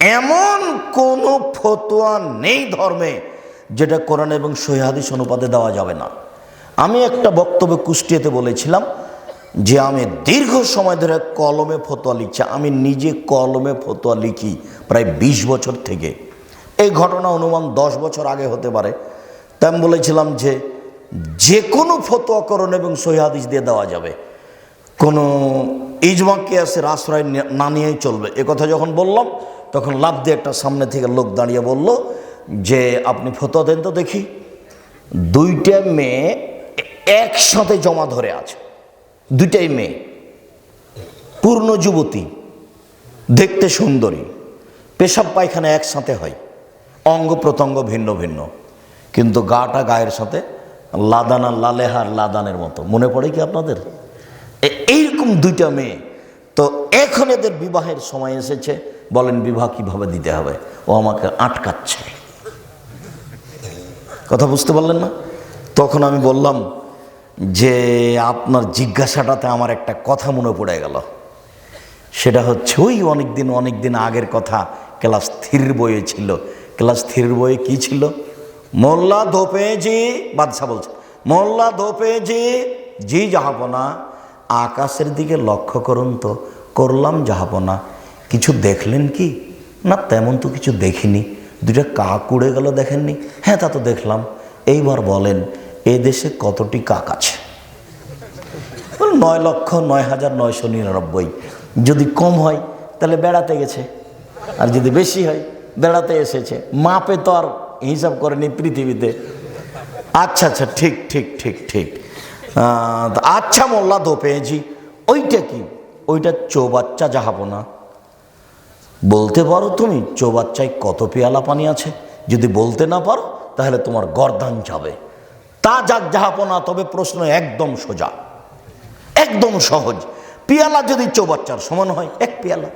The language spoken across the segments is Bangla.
এমন কোনো ফতোয়া নেই ধর্মে যেটা কোরআন এবং সহিহাদিস অনুপাতে দেওয়া যাবে না। আমি একটা বক্তব্য কুষ্টিয়াতে বলেছিলাম যে আমি দীর্ঘ সময় ধরে কলমে ফতোয়া লিখছি। আমি নিজে কলমে ফতোয়া লিখি প্রায় ২০ বছর থেকে। এই ঘটনা অনুমান দশ বছর আগে হতে পারে। তাই আমি বলেছিলাম যে যে কোনো ফতোয়াকরণ এবং সহিহাদিস দিয়ে দেওয়া যাবে। কোনো ইজমা কেয়াসের আশ্রয় না নিয়েই চলবে। কথা যখন বললাম তখন লাভ দিয়ে একটা সামনে থেকে লোক দাঁড়িয়ে বলল, যে আপনি ফতোয়া দেন তো দেখি। দুইটা মেয়ে একসাথে জমা ধরে আছে। দুইটাই মেয়ে। পূর্ণ যুবতী, দেখতে সুন্দরী। পেশাব পায়খানা একসাথে হয়। অঙ্গ প্রত্যঙ্গ ভিন্ন ভিন্ন। কিন্তু গাটা গায়ের সাথে লাদানা লালেহার লাদানের মতো। মনে পড়ে কি আপনাদের? এইরকম দুইটা মেয়ে তো এখন এদের বিবাহের সময় এসেছে। বলেন, বিবাহ কীভাবে দিতে হবে? ও আমাকে আটকাচ্ছে। কথা বুঝতে পারলেন না? তখন আমি বললাম যে, আপনার জিজ্ঞাসাটাতে আমার একটা কথা মনে পড়ে গেল। সেটা হচ্ছে, ওই অনেক দিন অনেক দিন আগের কথা, ক্লাস থ্রির বইয়ে ছিল। ক্লাস থ্রির বইয়ে কি ছিল? মোল্লা ধোপেজি বাদশাহ বলছে, মোল্লা ধোপেজি জি যাহাবনা আকাশের দিকে লক্ষ্য করুন তো করলাম যাহাবনা কিছু দেখলেন কি? না, তেমন তো কিছু দেখিনি। দুইটা কাক উড়ে গেল দেখেননি? হ্যাঁ তা তো দেখলাম। এইবার বলেন, এ দেশে কতটি কাক আছে? নয় লক্ষ নয় হাজার নয়শো নিরানব্বই। যদি কম হয়, তাহলে বেড়াতে গেছে। আর যদি বেশি হয়, বেড়াতে এসেছে। মাপে তো আর হিসাব করেনি পৃথিবীতে। আচ্ছা আচ্ছা ঠিক ঠিক ঠিক ঠিক। আচ্ছা মোল্লা দো পেয়েছি ওইটা কি? ওইটা চৌবাচ্চা যাহাবো না। বলতে পারো তুমি, চৌবাচ্চায় কত পেয়ালা পানি আছে? যদি বলতে না পারো, তাহলে তোমার গরদান যাবে। তা যাক যাহাপনা তবে প্রশ্ন একদম সোজা। একদম সহজ। পিয়ালা যদি চৌবাচ্চার সমান হয়, এক পেয়ালা।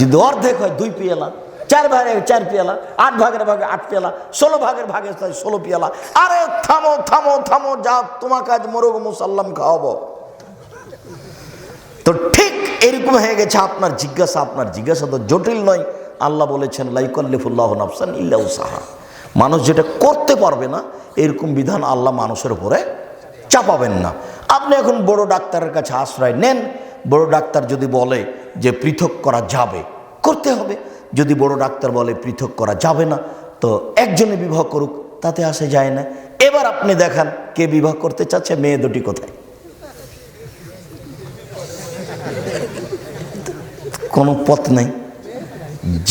যদি অর্ধেক হয়, দুই পেয়ালা। চার ভাগে চার পেয়ালা, আট ভাগের ভাগে আট পেয়ালা, ষোলো ভাগের ভাগে ষোলো পেয়ালা। আরে থামো থামো থামো যা তোমাকে আজ মোরগ মুসাল্লাম খাওয়াবো। তো ঠিক এরকম হয়ে গেছে আপনার জিজ্ঞাসা আপনার জিজ্ঞাসা তো জটিল নয়। আল্লাহ বলেছেন, লাইকল্লিফুল্লাহ নাফসান ইল্লাউ সাহা মানুষ যেটা করতে পারবে না, এরকম বিধান আল্লাহ মানুষের উপরে চাপাবেন না। আপনি এখন বড় ডাক্তারের কাছে আশ্রয় নেন, বড় ডাক্তার যদি বলে যে পৃথক করা যাবে, করতে হবে। যদি বড় ডাক্তার বলে পৃথক করা যাবে না, তো একজনে বিবাহ করুক, তাতে আসে যায় না। এবার আপনি দেখান, কে বিবাহ করতে চাচ্ছে, মেয়ে দুটি কোথায়? কোনো পথ নেই।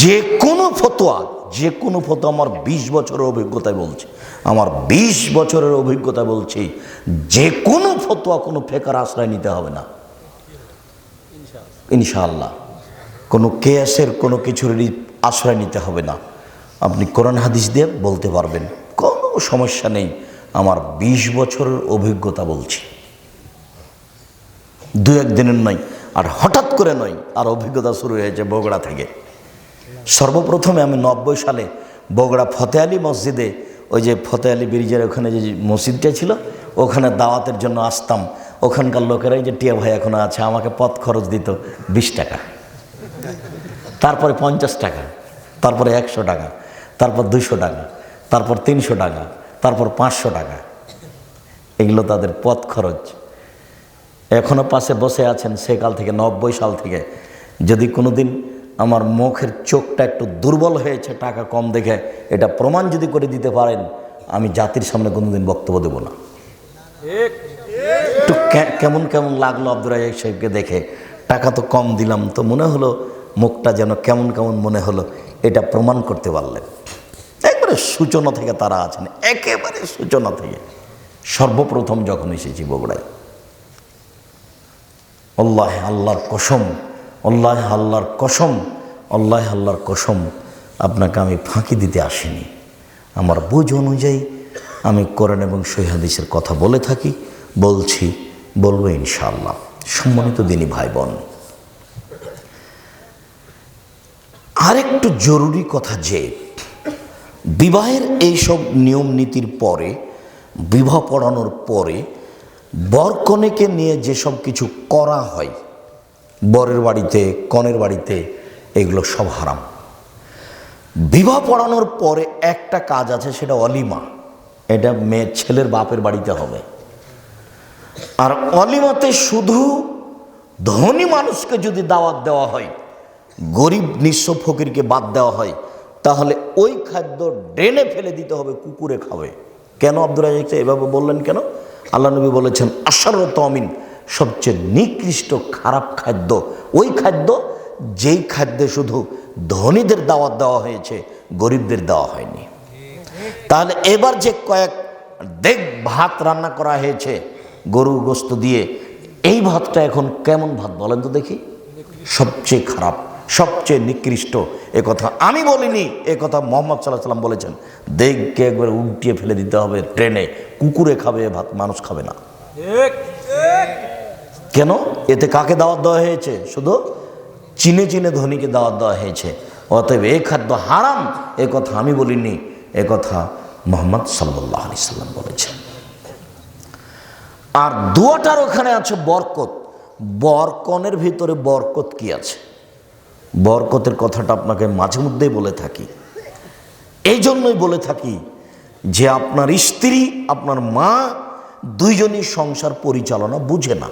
যে কোনো ফতোয়া, যে কোনো ফতোয়া আমার বিশ বছরের অভিজ্ঞতায় বলছে। আমার বিশ বছরের অভিজ্ঞতা বলছি, যে কোনো ফতোয়া কোনো ফেকার আশ্রয় নিতে হবে না। ইনশাআল্লাহ। কোনো কেয়াসের কোনো কিছুরই আশ্রয় নিতে হবে না। আপনি কোরআন হাদিস দিয়ে বলতে পারবেন, কোনো সমস্যা নেই। আমার বিশ বছরের অভিজ্ঞতা বলছি। দু একদিনের নয় আর হঠাৎ করে নয়, আর অভিজ্ঞতা শুরু হয়েছে বগুড়া থেকে। সর্বপ্রথমে আমি নব্বই সালে বগুড়া ফতে আলী মসজিদে, ওই যে ফতে আলী ব্রিজের ওখানে যে মসজিদটা ছিল, ওখানে দাওয়াতের জন্য আসতাম। ওখানকার লোকেরাই যে, টিয়া ভাই এখনও আছে, আমাকে পথ খরচ দিত বিশ টাকা। তারপরে পঞ্চাশ টাকা, তারপরে একশো টাকা, তারপর দুশো টাকা, তারপর তিনশো টাকা, তারপর পাঁচশো টাকা। এগুলো তাদের পথ খরচ। এখনও পাশে বসে আছেন সেকাল থেকে নব্বই সাল থেকে। যদি কোনোদিন আমার মুখের চোখটা একটু দুর্বল হয়েছে, টাকা কম দেখে এটা প্রমাণ যদি করে দিতে পারেন, আমি জাতির সামনে কোনোদিন বক্তব্য দেবো না। একটু কেমন কেমন লাগল আব্দুর রাজাক সাহেবকে দেখে? টাকা তো কম দিলাম, তো মনে হলো মুখটা যেন কেমন কেমন মনে হলো, এটা প্রমাণ করতে পারলেন। একবারে সূচনা থেকে তারা আছেন, একেবারে সূচনা থেকে। সর্বপ্রথম যখন এসেছি বগুড়ায় আল্লাহ আল্লাহর কসম, আল্লাহ আল্লাহর কসম, আল্লাহ আল্লাহর কসম, আপনাকে আমি ফাঁকি দিতে আসিনি। আমার বুঝ অনুযায়ী আমি কোরআন এবং সহিহাদিসের কথা বলে থাকি, বলছি, বলব ইনশাআল্লাহ। সম্মানিত দিনী ভাই বোন আরেকটু জরুরি কথা যে, বিবাহের এইসব নিয়ম নীতির পরে, বিবাহ পড়ানোর পরে বরকনেকে নিয়ে যেসব কিছু করা হয়, বরের বাড়িতে, কনের বাড়িতে, এগুলো সব হারাম। বিবাহ পড়ানোর পরে একটা কাজ আছে, সেটা অলিমা। এটা মেয়ে ছেলের বাপের বাড়িতে হবে। আর অলিমাতে শুধু ধনী মানুষকে যদি দাওয়াত দেওয়া হয়, গরিব নিঃস্ব ফকিরকে বাদ দেওয়া হয়, তাহলে ওই খাদ্য ড্রেনে ফেলে দিতে হবে, কুকুরে খাবে। কেন আব্দুল রাজাক এভাবে বললেন কেন? আল্লাহ নবী বলেছেন, আশার তমিন সবচেয়ে নিকৃষ্ট খারাপ খাদ্য। ওই খাদ্য, যেই খাদ্যে শুধু ধনীদের দাওয়াত দেওয়া হয়েছে, গরিবদের দেওয়া হয়নি। তাহলে এবার যে কয়েক দেখ ভাত রান্না করা হয়েছে, গরু গোস্ত দিয়ে, এই ভাতটা এখন কেমন ভাত বলেন তো দেখি। সবচেয়ে খারাপ সবচেয়ে নিকৃষ্ট এ কথা। আমি বলিনি এ কথা মোহাম্মদ সাল্লাহ সাল্লাম বলেছেন। দেখকে একবার উল্টিয়ে ফেলে দিতে হবে ট্রেনে। কুকুরে খাবে ভাত মানুষ খাবে না। কেন? এতে কাকে দাওয়াত দেওয়া হয়েছে? শুধু চিনে চিনে ধনীকে দাওয়াত দেওয়া হয়েছে। অতএব এ খাদ্য হারাম এ কথা আমি বলিনি এ কথা মোহাম্মদ সাল্লাহ আলি সাল্লাম বলেছেন। আর দুয়াটার ওখানে আছে বরকত। বরকনের ভিতরে বরকত কি আছে? বরকতের কথাটা আপনাকে মাঝে মধ্যেই বলে থাকি। এই জন্যই বলে থাকি যে আপনার স্ত্রী, আপনার মা দুইজনই সংসার পরিচালনা বুঝে না।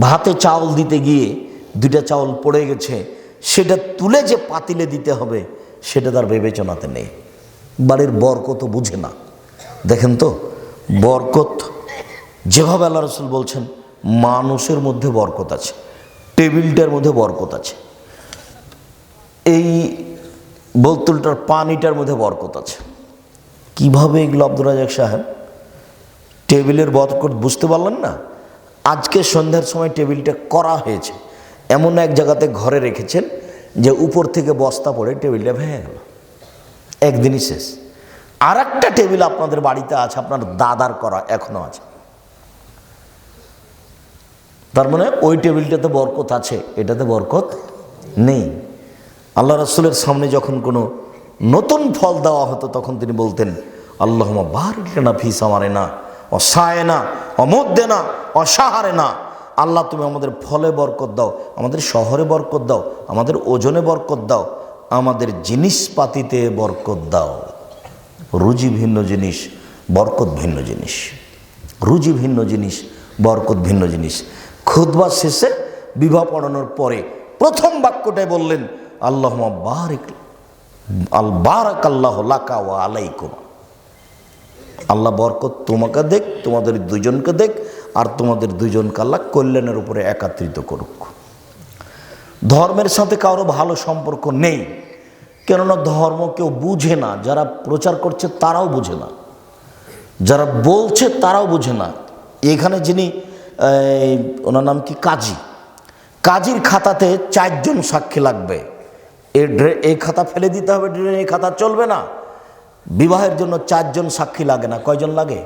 ভাতে চাউল দিতে গিয়ে দুইটা চাউল পড়ে গেছে, সেটা তুলে যে পাতিলে দিতে হবে, সেটা তার বিবেচনাতে নেই। বাড়ির বরকত বুঝে না। দেখেন তো, বরকত, যেভাবে আল্লাহ রসুল বলছেন, মানুষের মধ্যে বরকত আছে। টেবিলটার মধ্যে বরকত আছে। এই বোতলটার পানিটার মধ্যে বরকত আছে। কীভাবে এগুলো আব্দুল রাজাক সাহেব টেবিলের বরকত বুঝতে পারলেন না? আজকে সন্ধ্যার সময় টেবিলটা করা হয়েছে। এমন এক জায়গাতে ঘরে রেখেছেন যে উপর থেকে বস্তা পড়ে টেবিলটা ভেঙে গেল। একদিনই শেষ। আর একটা টেবিল আপনাদের বাড়িতে আছে, আপনার দাদার করা এখনও আছে। তার মানে ওই টেবিলটাতে বরকত আছে, এটাতে বরকত নেই। আল্লাহ রসুলের সামনে যখন কোনো নতুন ফল দেওয়া হতো, তখন তিনি বলতেন আল্লাহ বারিকানা ফিস আমারে না অসায় না অমধ্যে না অসাহারে না আল্লাহ, তুমি আমাদের ফলে বরকত দাও, আমাদের শহরে বরকত দাও, আমাদের ওজনে বরকত দাও, আমাদের জিনিসপাতিতে বরকত দাও। রুজি ভিন্ন জিনিস, বরকত ভিন্ন জিনিস। রুজি ভিন্ন জিনিস, বরকত ভিন্ন জিনিস। খুদবা শেষে বিবাহ পড়ানোর পরে প্রথম বাক্যটাই বললেন আল্লাহ আল বারাক আল্লাহ লাকা ওয়া আলাইকুম। আল্লাহ বরকত তোমাকে দেখ, তোমাদের দুজনকে দেখ, আর তোমাদের দুজনকে আল্লাহ কল্যাণের উপরে একাত্রিত করুক। ধর্মের সাথে কারও ভালো সম্পর্ক নেই, কেননা ধর্ম কেউ বুঝে না, যারা প্রচার করছে তারাও বুঝে না, যারা বলছে তারাও বুঝে না। এখানে যিনি ওনার নাম কি? কাজী। কাজীর খাতাতে চারজন সাক্ষী লাগবে। ড্রে- এই খাতা ফেলে দিতে হবে, ড্রেনে এই খাতা চলবে না। বিবাহের জন্য চারজন সাক্ষী লাগে না। কয়জন লাগে?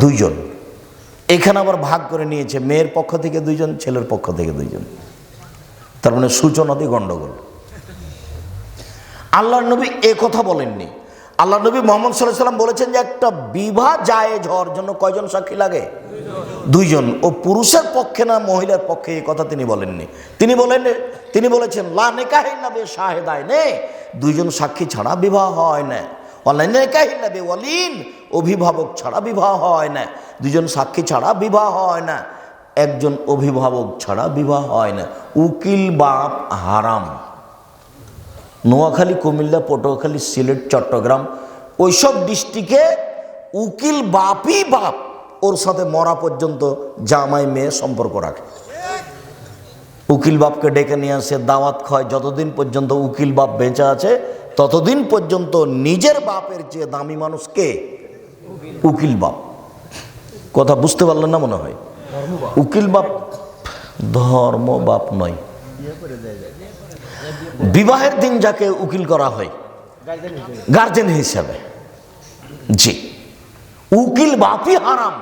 দুইজন। এখানে আবার ভাগ করে নিয়েছে, মেয়ের পক্ষ থেকে দুইজন, ছেলের পক্ষ থেকে দুইজন। তার মানে সূচনাতে গণ্ডগোল। আল্লাহ নবী এ কথা বলেননি। আল্লাহ নবী মোহাম্মদ সাল্লাহ সাল্লাম বলেছেন যে একটা বিবাহ জায়েজ হওয়ার জন্য কয়জন সাক্ষী লাগে? দুইজন। ও পুরুষের পক্ষে না, মহিলার পক্ষে? এই কথা তিনি বলেননি। তিনি বলেন তিনি বলেছেন, লা নেকাহিন না বে শাহেদায় নে দুইজন সাক্ষী ছাড়া বিবাহ হয় না। অনলাইন নেকাহিন বে ওয়ালিন। অভিভাবক ছাড়া বিবাহ হয় না। দুজন সাক্ষী ছাড়া বিবাহ হয় না। একজন অভিভাবক ছাড়া বিবাহ হয় না। উকিল বাপ হারাম। নোয়াখালী, কুমিল্লা, পটুয়াখালী, সিলেট, চট্টগ্রাম, ওইসব ডিস্ট্রিক্টে উকিল বাপই বাপ ওর সাথে মরা পর্যন্ত জামাই মেয়ে সম্পর্ক রাখে। উকিল বাপকে ডেকে নিয়ে আসে, দাওয়াত খায়, যতদিন পর্যন্ত উকিল বাপ বেঁচে আছে, ততদিন পর্যন্ত নিজের বাপের চেয়ে দামি মানুষ কে? উকিল বাপ। কথা বুঝতে পারলেন না মনে হয়? উকিল বাপ ধর্ম বাপ নয়। বিবাহের দিন যাকে উকিল করা হয় গার্জেন হিসাবে। জি। উকিল বাপই হারাম।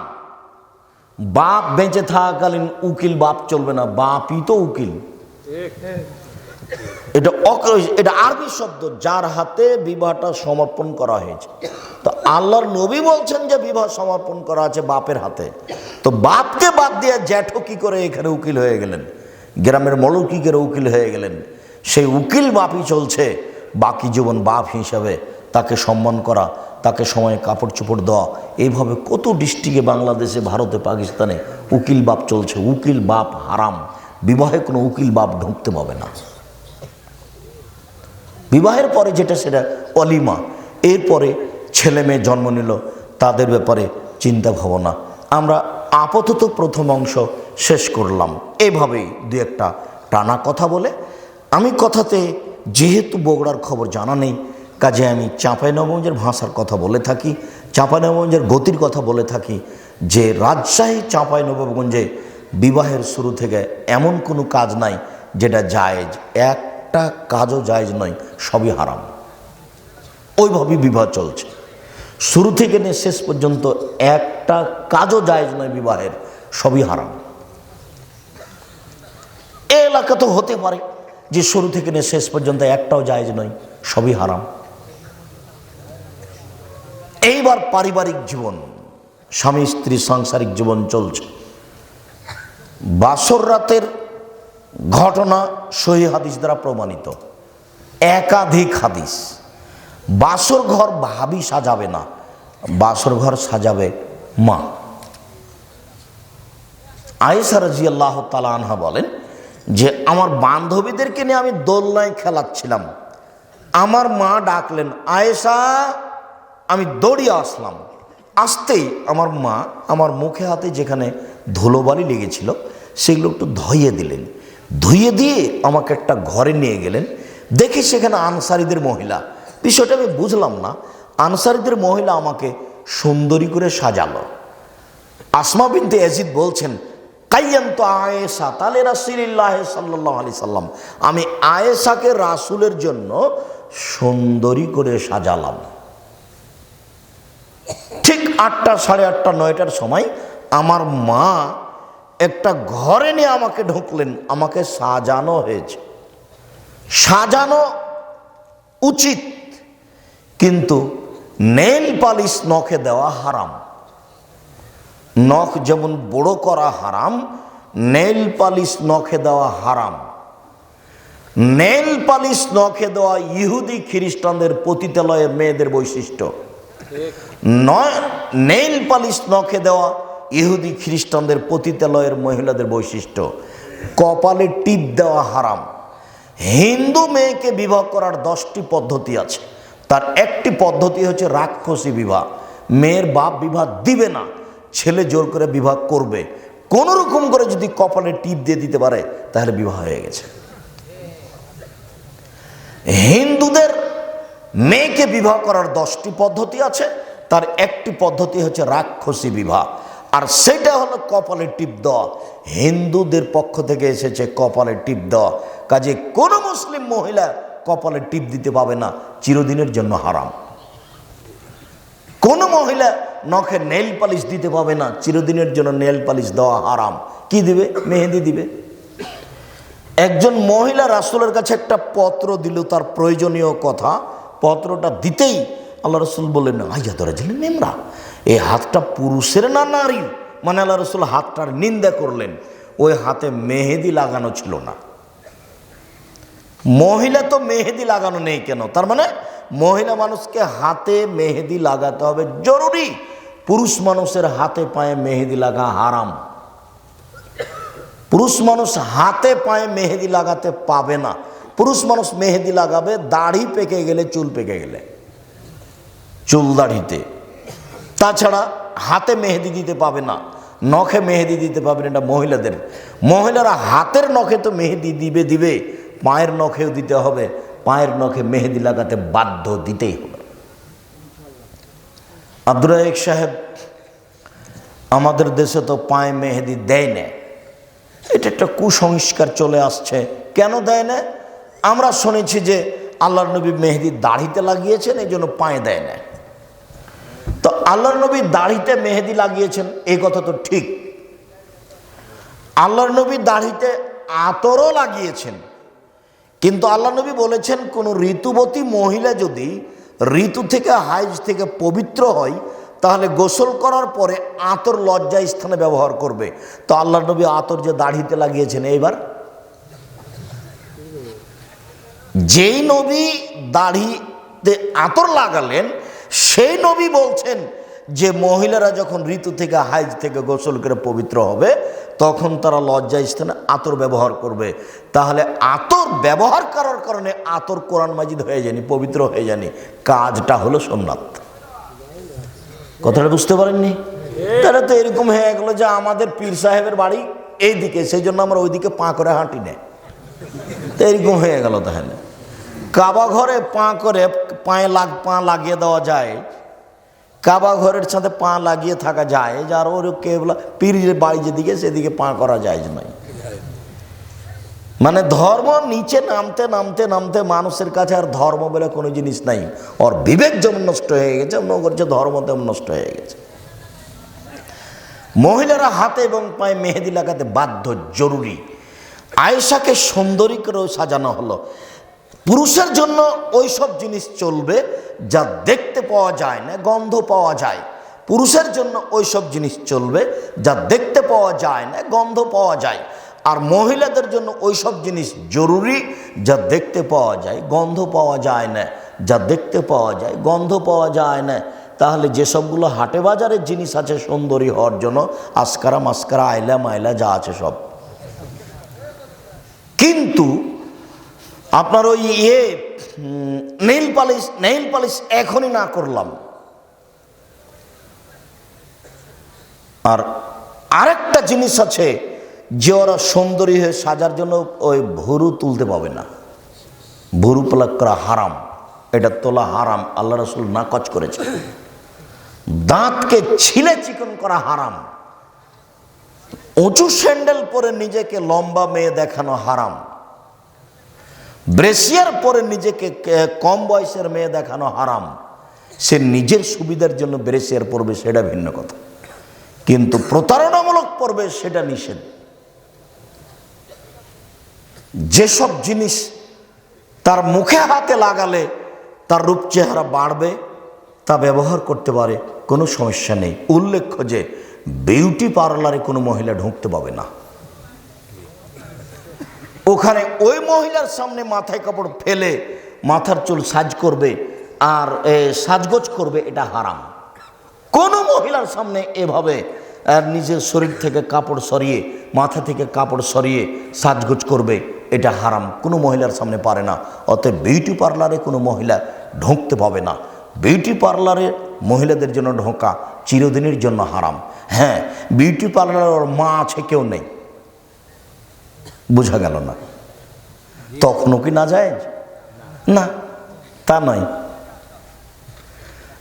বাপ বেঁচে থাকাকালীন উকিল বাপ চলবে না, বাপই তো উকিল। এটা এটা আরবি শব্দ, যার হাতে বিবাহটা সমর্পণ করা হয়েছে। তো আল্লাহর নবী বলছেন যে বিবাহ সমর্পণ করা আছে বাপের হাতে। তো বাপকে বাদ দিয়ে জ্যাঠো কি করে এখানে উকিল হয়ে গেলেন? গ্রামের মলু কি করে উকিল হয়ে গেলেন। সেই উকিল বাপই চলছে। বাকি জীবন বাপ হিসাবে তাকে সম্মান করা, তাকে সময়ে কাপড় চোপড় দেওয়া, এইভাবে কত ডিস্ট্রিক্টে বাংলাদেশে, ভারতে, পাকিস্তানে উকিল বাপ চলছে। উকিল বাপ হারাম। বিবাহে কোনো উকিল বাপ ঢুকতে পাবে না। বিবাহের পরে যেটা সেটা অলিমা, এরপরে ছেলে মেয়ে জন্ম নিল, তাদের ব্যাপারে চিন্তা ভাবনা। আমরা আপাতত প্রথম অংশ শেষ করলাম। এভাবেই দু একটা টানা কথা বলে আমি কথাতে যেহেতু বগুড়ার খবর জানা নেই, কাজে আমি চাঁপাইনবাবগঞ্জের ভাষার কথা বলে থাকি চাঁপাইনবাবগঞ্জের গতির কথা বলে থাকি, যে রাজশাহী চাঁপাইনবাবগঞ্জে বিবাহের শুরু থেকে এমন কোনো কাজ নাই যেটা জায়েজ। একটা কাজও জায়েজ নয়, সবই হারাম। ওইভাবেই বিবাহ চলছে। শুরু থেকে নিয়ে শেষ পর্যন্ত একটা কাজও জায়েজ নয় বিবাহের, সবই হারাম। এ এলাকা তো হতে পারে। যে শুরু থেকে নিয়ে শেষ পর্যন্ত একটাও জায়েজ নয়, সবই হারাম। এইবার পারিবারিক জীবন, স্বামী, স্ত্রী, সাংসারিক জীবন চলছে। বাসর রাতের ঘটনা সহি হাদিস দ্বারা প্রমাণিত। একাধিক হাদিস। বাসর ঘর ভাবি সাজাবে না, বাসর ঘর সাজাবে মা। আয়েসা রাজি আল্লাহ তালা আনহা বলেন যে আমার বান্ধবীদেরকে নিয়ে আমি দোলনায় খেলাচ্ছিলাম। আমার মা ডাকলেন, আয়েশা, আমি দৌড়িয়ে আসলাম। আসতেই আমার মা আমার মুখে হাতে যেখানে ধুলোবালি লেগেছিল, সেগুলো একটু ধুইয়ে দিলেন। ধুইয়ে দিয়ে আমাকে একটা ঘরে নিয়ে গেলেন। দেখি সেখানে আনসারিদের মহিলা। বিষয়টা আমি বুঝলাম না। আনসারিদের মহিলা আমাকে সুন্দরী করে সাজালো। আসমা বিনতে এজিদ বলছেন কাইয়ান্ত আয়েশা তালে রাসুলিল্লাহ সাল্লাহ আলি সাল্লাম, আমি আয়েশাকে রাসুলের জন্য সুন্দরী করে সাজালাম। ঠিক আটটা সাড়ে আটটা নয়টার সময় আমার মা একটা ঘরে নিয়ে আমাকে ঢুকলেন, আমাকে সাজানো হয়েছে। সাজানো উচিত, কিন্তু নেল পালিশ নখে দেওয়া হারাম। নখ যেমন বড় করা হারাম নেল পালিশ নখে দেওয়া হারাম। নেল পালিশ নখে দেওয়া ইহুদি খ্রিস্টানদের পতিতালয়ের মেয়েদের বৈশিষ্ট্য। নেল পালিশ নখে দেওয়া ইহুদি খ্রিস্টানদের পতিতালয়ের মহিলাদের বৈশিষ্ট্য। কপালে টিপ দেওয়া হারাম। হিন্দু মেয়েকে বিবাহ করার দশটি পদ্ধতি আছে। তার একটি পদ্ধতি হচ্ছে রাক্ষসী বিবাহ। মেয়ের বাপ বিবাহ দিবে না। ছেলে জোর করে বিবাহ করবে। কোনো রকম করে যদি কপালে টিপ দিয়ে দিতে পারে, তাহলে বিবাহ হয়ে গেছে। হিন্দুদের মেয়েকে বিবাহ করার দশটি পদ্ধতি আছে। তার একটি পদ্ধতি হচ্ছে রাক্ষসী বিবাহ। আর সেটা হলো কপালে টিপ দেওয়া। হিন্দুদের পক্ষ থেকে এসেছে কপালে টিপ দেওয়া। কাজে কোনো মুসলিম মহিলা কপালে টিপ দিতে পাবে না। চিরদিনের জন্য হারাম। কোনো মহিলা নখে নেল পালিশ দিতে পাবে না, চিরদিনের জন্য নেল পালিশ দেওয়া হারাম। কি দিবে? মেহেদি দিবে। একজন মহিলা রাসুলের কাছে একটা পত্র দিল, তার প্রয়োজনীয় কথা। পত্রটা দিতেই আল্লাহ রসুল বললেন, আইয়া ধরে ছিলেন মেমরা এই হাতটা পুরুষের না নারীর? মানে আল্লাহ রসুল হাতটার নিন্দা করলেন। ওই হাতে মেহেদি লাগানো ছিল না। মহিলা তো মেহেদি লাগানো নেই কেন? তার মানে মহিলা মানুষকে হাতে মেহেদি লাগাতে হবে জরুরি। পুরুষ মানুষের হাতে পায়ে মেহেদি লাগা হারাম। পুরুষ মানুষ হাতে পায়ে মেহেদি লাগাতে পাবে না। পুরুষ মানুষ মেহেদি লাগাবে, দাড়ি পেকে গেলে, চুল পেকে গেলে। চুল দাড়িতে। তাছাড়া হাতে মেহেদি দিতে পাবে না। নখে মেহেদি দিতে পাবে না এটা মহিলাদের। মহিলারা হাতের নখে তো মেহেদি দিবে দিবে। পায়ের নখেও দিতে হবে, পায়ের নখে মেহেদি লাগাতে বাধ্য দিতেই হবে। রাহিক সাহেব, আমাদের দেশে তো পায়ে মেহেদি দেয় না। এটা একটা কুসংস্কার চলে আসছে। কেন দেয় না? আমরা শুনেছি যে আল্লাহর নবী মেহেদি দাড়িতে লাগিয়েছেন, এই জন্য পায়ে দেয় না। তো আল্লাহর নবী দাড়িতে মেহেদি লাগিয়েছেন এই কথা তো ঠিক। আল্লাহর নবী দাড়িতে আতরও লাগিয়েছেন। কিন্তু আল্লাহ নবী বলেছেন, কোনো ঋতুবতী মহিলা যদি ঋতু থেকে হাইজ থেকে পবিত্র হয়, তাহলে গোসল করার পরে আতর লজ্জা স্থানে ব্যবহার করবে। তো আল্লাহ নবী আতর যে দাড়িতে লাগিয়েছেন, এইবার? যেই নবী দাড়িতে আতর লাগালেন, সেই নবী বলছেন যে মহিলারা যখন ঋতু থেকে, হাইজ থেকে গোসল করে পবিত্র হবে, তখন তারা লজ্জা স্থানে আতর ব্যবহার করবে। তাহলে আতর ব্যবহার করার কারণে আতর কোরআন মাজিদ হয়ে যায়নি, পবিত্র হয়ে যায়নি। কাজটা হলো সোমনাথ। কথাটা বুঝতে পারেননি? তাহলে তো এরকম হয়ে গেলো যে আমাদের পীর সাহেবের বাড়ি এই দিকে সেই জন্য আমরা ওইদিকে পা করে হাঁটি না। তো এরকম হয়ে গেল তাহলে। কাবা ঘরে পা করে, পায়ে লাগ, পা লাগিয়ে দেওয়া যায়। কাবা ঘরের সাথে পা লাগিয়ে থাকা যায়, যার ওর কেবলা পীরের বাড়ি যেদিকে, সেদিকে পা করা যায় নয় মানে ধর্ম নিচে নামতে নামতে নামতে মানুষের কাছে আর ধর্ম বলে কোনো জিনিস নাই। ওর বিবেক যেমন নষ্ট হয়ে গেছে মনে করছে ধর্ম তেমন নষ্ট হয়ে গেছে। মহিলারা হাতে এবং পায়ে মেহেদি লাগাতে বাধ্য, জরুরি। আয়েশাকে সুন্দরী করেও সাজানো হলো। পুরুষের জন্য ওই সব জিনিস চলবে যা দেখতে পাওয়া যায় না, গন্ধ পাওয়া যায়। পুরুষের জন্য ওই সব জিনিস চলবে যা দেখতে পাওয়া যায় না, গন্ধ পাওয়া যায়। আর মহিলাদের জন্য ওই সব জিনিস জরুরি যা দেখতে পাওয়া যায়, গন্ধ পাওয়া যায় না। যা দেখতে পাওয়া যায়, গন্ধ পাওয়া যায় না। তাহলে যেসবগুলো হাটে বাজারের জিনিস আছে সুন্দরী হওয়ার জন্য, আসকারা মাস্কারা, আইলা মাইলা যা আছে সব। কিন্তু আপনার ওই ইয়ে নেইল পালিশ নেইল পালিশ এখনই না করলাম। আর আরেকটা জিনিস আছে, যে ওরা সুন্দরী হয়ে সাজার জন্য ওই ভুরু তুলতে পাবে না। ভুরু প্লাক করা হারাম। এটা তোলা হারাম। আল্লাহ রসুল নাকচ করেছে। দাঁতকে ছিলে চিকন করা হারাম। উঁচু স্যান্ডেল পরে নিজেকে লম্বা মেয়ে দেখানো হারাম। ব্রেসিয়ার পরে নিজেকে কম বয়সের মেয়ে দেখানো হারাম। সে নিজের সুবিধার জন্য ব্রেসিয়ার পরবে, সেটা ভিন্ন কথা। কিন্তু প্রতারণামূলক পর্বে, সেটা নিষেধ। যেসব জিনিস তার মুখে হাতে লাগালে তার রূপ চেহারা বাড়বে, তা ব্যবহার করতে পারে, কোনো সমস্যা নেই। উল্লেখ্য যে, বিউটি পার্লারে কোনো মহিলা ঢুকতে পাবে না। ওখানে ওই মহিলার সামনে মাথায় কাপড় ফেলে মাথার চুল সাজ করবে আর সাজগোজ করবে এটা হারাম। কোনো মহিলার সামনে এভাবে আহ, নিজের শরীর থেকে কাপড় সরিয়ে মাথা থেকে কাপড় সরিয়ে সাজগোজ করবে এটা হারাম। কোনো মহিলার সামনে পারে না। অতএব বিউটি পার্লারে কোনো মহিলা ঢুকতে পাবে না। বিউটি পার্লারে মহিলাদের জন্য ঢোকা চিরদিনের জন্য হারাম। হ্যাঁ বিউটি পার্লারের মা আছে কেউ নেই। বোঝা গেল না। তখনও কি না যায়? না, তা নয়।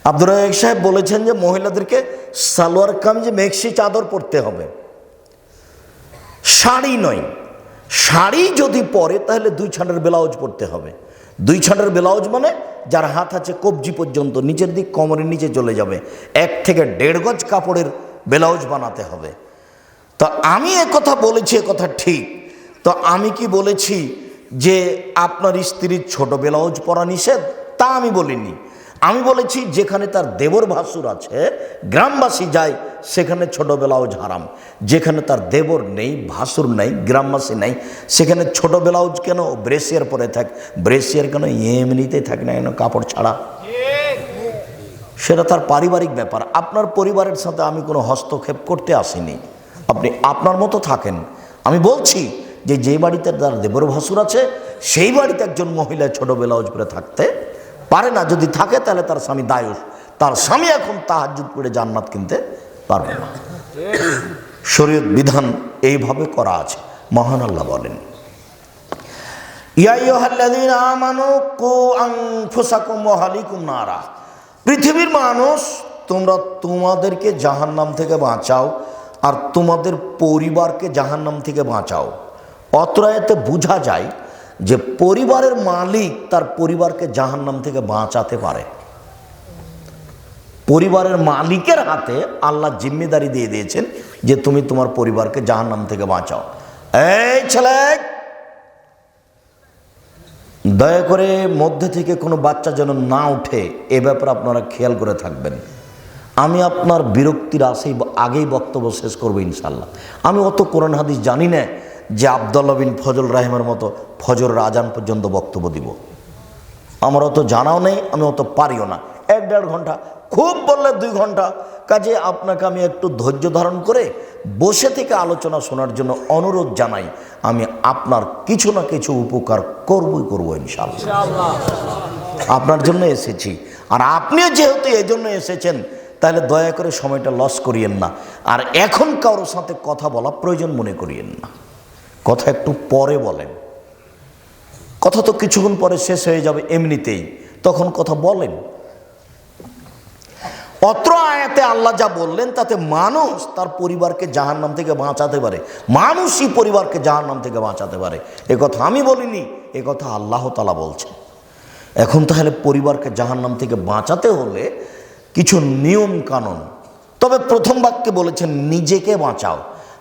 আব্দুর রাজাক সাহেব বলেছেন যে মহিলাদেরকে সালোয়ার কামিজে, মেক্সি, চাদর পরতে হবে। শাড়ি নয়। শাড়ি যদি পরে, তাহলে দুই ছাঁটের ব্লাউজ পরতে হবে। দুই ছাঁটের ব্লাউজ মানে যার হাত আছে কবজি পর্যন্ত, নিচের দিক কোমরের নিচে চলে যাবে। এক থেকে দেড় গজ কাপড়ের ব্লাউজ বানাতে হবে। তো আমি কথা বলেছি কথা ঠিক। তো আমি কি বলেছি যে আপনার স্ত্রীর ছোট ব্লাউজ পরা নিষেধ? তা আমি বলিনি। আমি বলেছি যেখানে তার দেবর ভাসুর আছে, গ্রামবাসী যায়, সেখানে ছোট ব্লাউজ হারাম। যেখানে তার দেবর নেই, ভাসুর নেই, গ্রামবাসী নেই, সেখানে ছোট ব্লাউজ কেন? ব্রেসিয়ার পরে থাক। ব্রেসিয়ার কেন এমনিতেই থাকে না কেন কাপড় ছাড়া? সেটা তার পারিবারিক ব্যাপার। আপনার পরিবারের সাথে আমি কোনো হস্তক্ষেপ করতে আসিনি। আপনি আপনার মতো থাকেন। আমি বলছি যে যে বাড়িতে তার দেবর ভাসুর আছে, সেই বাড়িতে একজন মহিলা ছোট ব্লাউজ পরে থাকতে পারে না। যদি থাকে তাহলে তার স্বামী দায়ুষ। তার স্বামী এখন তাহাজুদ করে জান্নাত কিনতে পারবে না। শরীয়ত বিধান এইভাবে করা আছে। মহান আল্লাহ বলেন পৃথিবীর মানুষ, তোমরা তোমাদেরকে জাহান্নাম থেকে বাঁচাও আর তোমাদের পরিবারকে জাহান্নাম থেকে বাঁচাও। অত্রায়তে বোঝা যায় যে পরিবারের মালিক তার পরিবারকে জাহান্নাম থেকে বাঁচাতে পারে। পরিবারের মালিকের হাতে আল্লাহ জিম্মেদারি দিয়ে দিয়েছেন যে তুমি তোমার পরিবারকে জাহান্নাম থেকে বাঁচাও। এই ছেলে, দয়া করে মধ্যে থেকে কোনো বাচ্চা যেন না উঠে, এ ব্যাপারে আপনারা খেয়াল করে থাকবেন। আমি আপনার বিরক্তির আসেই আগেই বক্তব্য শেষ করব ইনশাল্লাহ আমি অত কোরআন হাদিস জানি না যে আবদুল্লাহ বিন ফজল রাহিমের মতো ফজর আজান পর্যন্ত বক্তব্য দিব। আমার অত জানাও নেই আমি অত পারিও না। এক দেড় ঘণ্টা খুব বললে দুই ঘণ্টা। কাজে আপনাকে আমি একটু ধৈর্য ধারণ করে বসে থেকে আলোচনা শোনার জন্য অনুরোধ জানাই। আমি আপনার কিছু না কিছু উপকার করবই করব ইনশাল্লাহ আপনার জন্য এসেছি। আর আপনিও যেহেতু এই জন্য এসেছেন তাহলে দয়া করে সময়টা লস করিয়েন না। আর এখন কারোর সাথে কথা বলা প্রয়োজন মনে করিয়েন না। কথা একটু পরে বলেন। কথা তো কিছুক্ষণ পরে শেষ হয়ে যাবে এমনিতেই, তখন কথা বলেন। অত্র আয়াতে আল্লাহ যা বললেন, তাতে মানুষ তার পরিবারকে জাহান নাম থেকে বাঁচাতে পারে। মানুষই পরিবারকে জাহান নাম থেকে বাঁচাতে পারে। এ কথা আমি বলিনি, এ কথা আল্লাহ তালা বলছে এখন তাহলে পরিবারকে জাহান নাম থেকে বাঁচাতে হলে কিছু নিয়ম কানুন তবে প্রথম বাক্যে বলেছেন, নিজেকে বাঁচাও।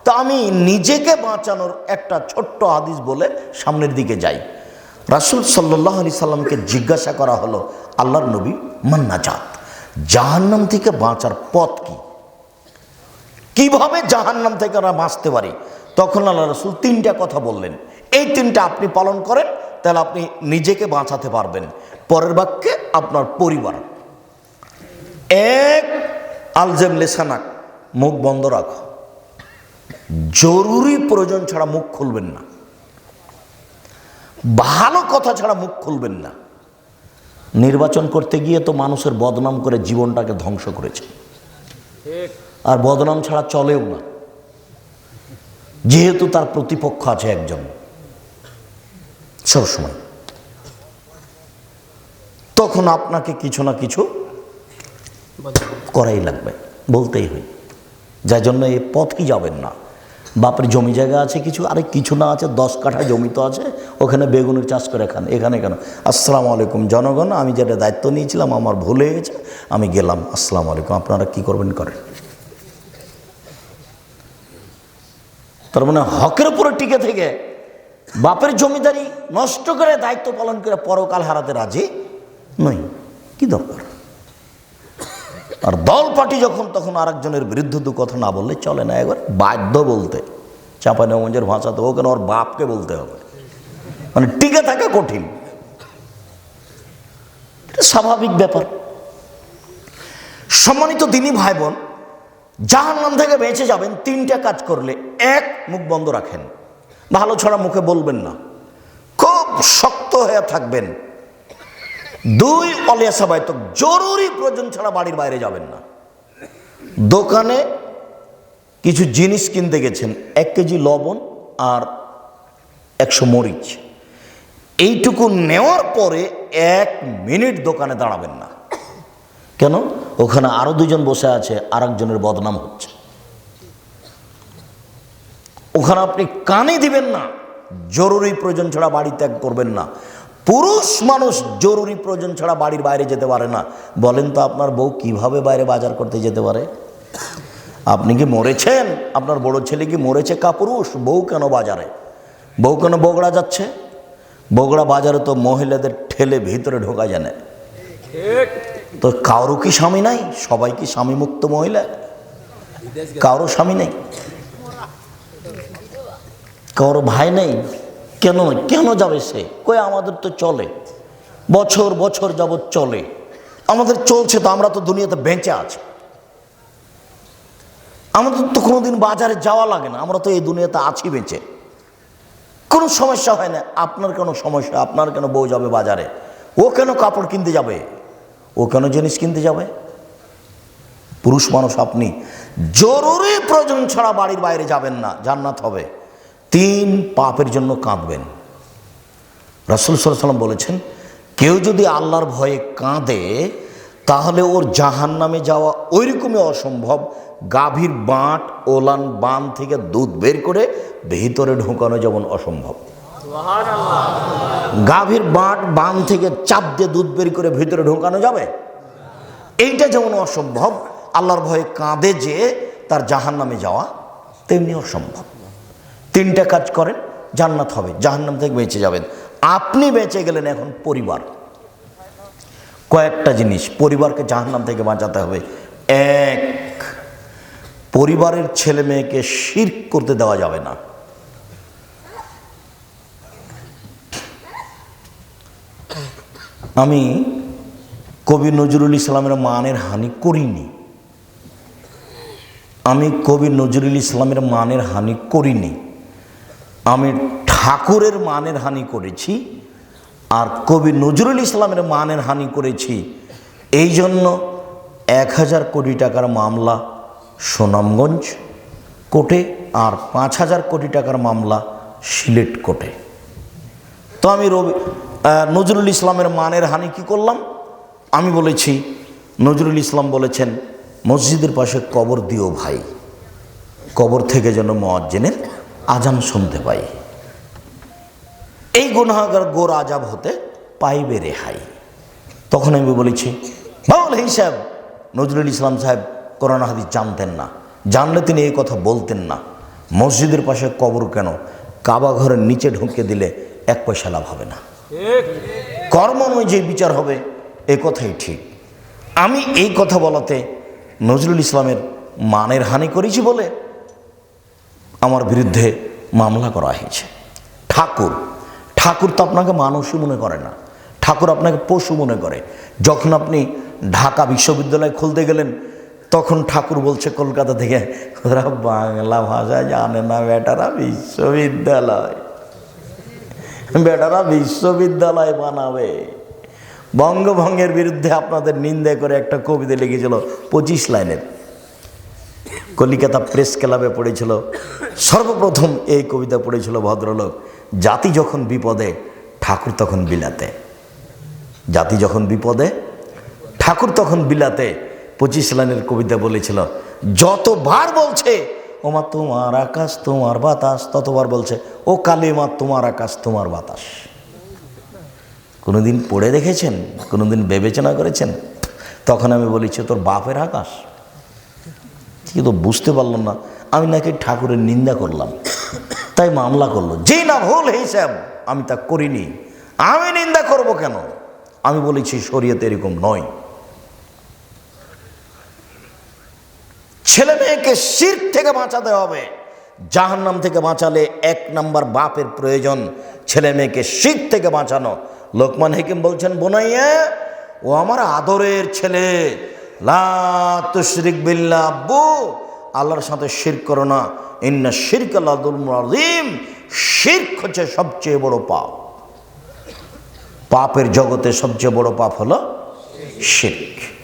তা আমি নিজেকে বাঁচানোর একটা ছোট্ট আদিস বলে সামনের দিকে যাই। রাসুল সাল্লাহ আলি সাল্লামকে জিজ্ঞাসা করা হলো, আল্লাহর নবী মান্নাজাত, জাহান্নাম থেকে বাঁচার পথ কি? কীভাবে জাহান্নাম থেকে আমরা বাঁচতে পারি? তখন আল্লাহ রসুল তিনটা কথা বললেন। এই তিনটা আপনি পালন করেন, তাহলে আপনি নিজেকে বাঁচাতে পারবেন। পরের বাক্যে, আপনার পরিবার। এক আলজেম লেসানাক মুখ বন্ধ রাখো। জরুরি প্রয়োজন ছাড়া মুখ খুলবেন না। ভালো কথা ছাড়া মুখ খুলবেন না। নির্বাচন করতে গিয়ে তো মানুষের বদনাম করে জীবনটাকে ধ্বংস করেছে। আর বদনাম ছাড়া চলেও না। যেহেতু তার প্রতিপক্ষ আছে একজন। সবসময়। তখন আপনাকে কিছু না কিছু করাই লাগবে। বলতেই হয়। যার জন্য এই পথ কি যাবেন না। বাপের জমি জায়গা আছে কিছু, আরে কিছু না আছে, দশ কাঠা জমি তো আছে, ওখানে বেগুনের চাষ করে খান, এখানে কেন? আসসালামু আলাইকুম জনগণ, আমি যেটা দায়িত্ব নিয়েছিলাম, আমার ভুল হয়ে গেছে, আমি গেলাম, আসসালামু আলাইকুম, আপনারা কি করবেন করেন। তার মানে হকের উপরে টিকে থেকে বাপের জমিদারি নষ্ট করে দায়িত্ব পালন করে পরকাল হারাতে রাজি নই। কি দরকার? আর দল পার্টি যখন, তখন আরেকজনের বিরুদ্ধে দু কথা না বললে চলে না। একবার বাধ্য বলতে চাঁপানগঞ্জের ভাষাতে ওখানে ওর বাপকে বলতে হবে। মানে টিকে থাকা কঠিন। এটা স্বাভাবিক ব্যাপার। সম্মানিত দিনী ভাই বোন যাহার নাম থেকে বেঁচে যাবেন, তিনটা কাজ করলে এক, মুখ বন্ধ রাখেন। ভালো ছড়া মুখে বলবেন না। খুব শক্ত হয়ে থাকবেন। দুই অলিয়া সবাই তো জরুরি প্রয়োজন ছাড়া বাড়ির বাইরে যাবেন না। দোকানে কিছু জিনিস কিনতে গেছেন, এক কেজি লবণ আর একশো মরিচ। এইটুকু নেওয়ার পরে এক মিনিট দোকানে দাঁড়াবেন না। কেন? ওখানে আরও দুজন বসে আছে আর একজনের বদনাম হচ্ছে। ওখানে আপনি কানে দিবেন না। জরুরি প্রয়োজন ছাড়া বাড়ি ত্যাগ করবেন না। পুরুষ মানুষ জরুরি প্রয়োজন ছাড়া বাড়ির বাইরে যেতে পারে না। বলেন তো আপনার বউ কীভাবে বাইরে বাজার করতে যেতে পারে? আপনি কি মরেছেন? আপনার বড় ছেলে কি মরেছে? কাপুরুষ, বউ কেন বাজারে? বউ কেন বগড়া যাচ্ছে? বগড়া বাজারে তো মহিলাদের ঠেলে ভিতরে ঢোকা জানে। তো কারও কি স্বামী নাই? সবাই কি স্বামী মুক্ত মহিলা? কারও স্বামী নেই? কারও ভাই নেই? কেন কেন যাবে সে? কই আমাদের তো চলে। বছর বছর যাবৎ চলে। আমাদের চলছে তো, আমরা তো দুনিয়াতে বেঁচে আছি। আমাদের তো কোনোদিন বাজারে যাওয়া লাগে না, আমরা তো এই দুনিয়াতে আছি বেঁচে। কোনো সমস্যা হয় না, আপনার কেন সমস্যা, আপনার কেন বউ যাবে বাজারে? ও কেন কাপড় কিনতে যাবে? ও কেন জিনিস কিনতে যাবে? পুরুষ মানুষ আপনি, জরুরি প্রয়োজন ছাড়া বাড়ির বাইরে যাবেন না, জান্নাত হবে। তিন পাপের জন্য কাঁদবেন। রাসুল সাল্লাম বলেছেন কেউ যদি আল্লাহর ভয়ে কাঁদে তাহলে ওর জাহান নামে যাওয়া ওইরকমই অসম্ভব। গাভীর বাঁট ওলান বান থেকে দুধ বের করে ভিতরে ঢোকানো যেমন অসম্ভব। গাভীর বাঁট বান থেকে চাপ দিয়ে দুধ বের করে ভিতরে ঢোকানো যাবে? এইটা যেমন অসম্ভব আল্লাহর ভয়ে কাঁদে যে তার জাহান নামে যাওয়া তেমনি অসম্ভব। তিনটা কাজ করেন, জান্নাত হবে, জাহান্নাম থেকে বেঁচে যাবেন। আপনি বেঁচে গেলেন এখন পরিবার। কয়েকটা জিনিস, পরিবারকে জাহান্নাম থেকে বাঁচাতে হবে। এক, পরিবারের ছেলে মেয়েকে শির করতে দেওয়া যাবে না। আমি কবি নজরুল ইসলামের মানের হানি করিনি। আমি কবি নজরুল ইসলামের মানের হানি করিনি। আমি ঠাকুরের মানের হানি করেছি আর কবি নজরুল ইসলামের মানের হানি করেছি। এই জন্য এক হাজার কোটি টাকার মামলা সুনামগঞ্জ কোর্টে আর পাঁচ হাজার কোটি টাকার মামলা সিলেট কোর্টে। তো আমি রবি নজরুল ইসলামের মানের হানি কি করলাম? আমি বলেছি, নজরুল ইসলাম বলেছেন, মসজিদের পাশে কবর দিও ভাই। কবর থেকে যেন মোয়াজ্জেনের আজান শুনতে পাই। এই গুনাগার গোর আজাব হতে পাইবে রেহাই। তখন আমি বলেছি বাউল হিসাব নজরুল ইসলাম সাহেব কোরআন হাদিস জানতেন না। জানলে তিনি এই কথা বলতেন না। মসজিদের পাশে কবর কেন? কাবা ঘরের নিচে ঢুকে দিলে এক পয়সা লাভ হবে না। কর্ম যে বিচার হবে, এ কথাই ঠিক। আমি এই কথা বলাতে নজরুল ইসলামের মানের হানি করেছি বলে আমার বিরুদ্ধে মামলা করা হয়েছে। ঠাকুর ঠাকুর তো আপনাকে মানুষই মনে করে না। ঠাকুর আপনাকে পশু মনে করে। যখন আপনি ঢাকা বিশ্ববিদ্যালয় খুলতে গেলেন, তখন ঠাকুর বলছে, কলকাতা থেকে ওরা বাংলা ভাষা জানে না, বেটারা বিশ্ববিদ্যালয়। বেটারা বিশ্ববিদ্যালয় বানাবে। বঙ্গভঙ্গের বিরুদ্ধে আপনাদের নিন্দে করে একটা কবিতা লিখেছিল পঁচিশ লাইনের। কলিকাতা প্রেস ক্লাবে পড়েছিল। সর্বপ্রথম এই কবিতা পড়েছিল ভদ্রলোক। জাতি যখন বিপদে, ঠাকুর তখন বিলাতে। জাতি যখন বিপদে, ঠাকুর তখন বিলাতে। পঁচিশ লাইনের কবিতা বলেছিল, যতবার বলছে, ওমা তোমার আকাশ, তোমার বাতাস, ততবার বলছে, ও কালিমা, তোমার আকাশ, তোমার বাতাস। কোনোদিন পড়ে দেখেছেন? কোনোদিন বিবেচনা করেছেন? তখন আমি বলেছি, তোর বাপের আকাশ। কিন্তু বুঝতে পারলাম না। আমি নাকি ঠাকুরের নিন্দা করলাম। তাই মামলা করল। যেই না ভুল হিসাব আমি তা করিনি। আমি নিন্দা করব কেন? আমি বলেছি, শরীয়তে এরকম নয়। ছেলে মেয়েকে শির থেকে বাঁচাতে হবে। জাহান্নাম থেকে বাঁচালে এক নাম্বার বাপের প্রয়োজন। ছেলে মেয়েকে শির থেকে বাঁচানো। লোকমান হেকিম বলছেন, বোনাইয়া, ও আমার আদরের ছেলে। লা বিল্লা আব্বু, আল্লাহর সাথে শির করো না। ইন্না শিরক আল্লাহুল আজিম শিরক হচ্ছে সবচেয়ে বড় পাপ। পাপের জগতে সবচেয়ে বড় পাপ হলো শিরক।